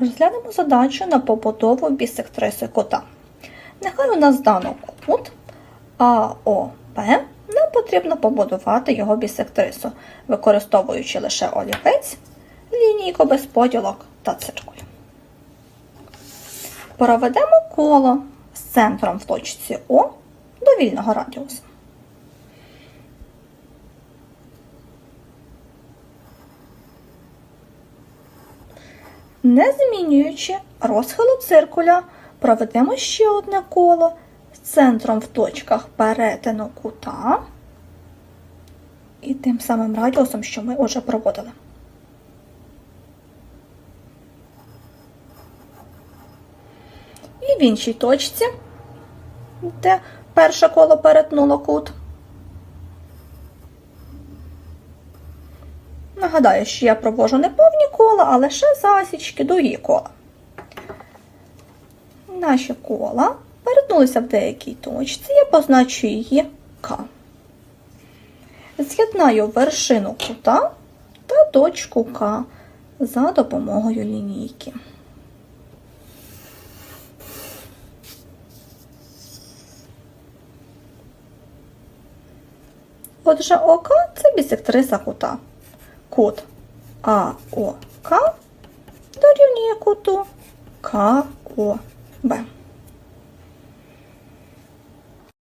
Розглянемо задачу на побудову бісектриси кута. Нехай у нас дано кут АОБ, нам потрібно побудувати його бісектрису, використовуючи лише олівець, лінійку без поділок та циркуль. Проведемо коло з центром в точці О до вільного радіусу. Не змінюючи розхилу циркуля, проведемо ще одне коло з центром в точках перетину кута і тим самим радіусом, що ми вже проводили. І в іншій точці, де перше коло перетнуло кут. Нагадаю, що я провожу не повні кола, а лише засічки до її кола. Наші кола перетнулися в деякій точці, я позначу її К. З'єднаю вершину кута та точку К за допомогою лінійки. Отже, ОК це бісектриса кута. Кут АОК дорівнює куту КОБ.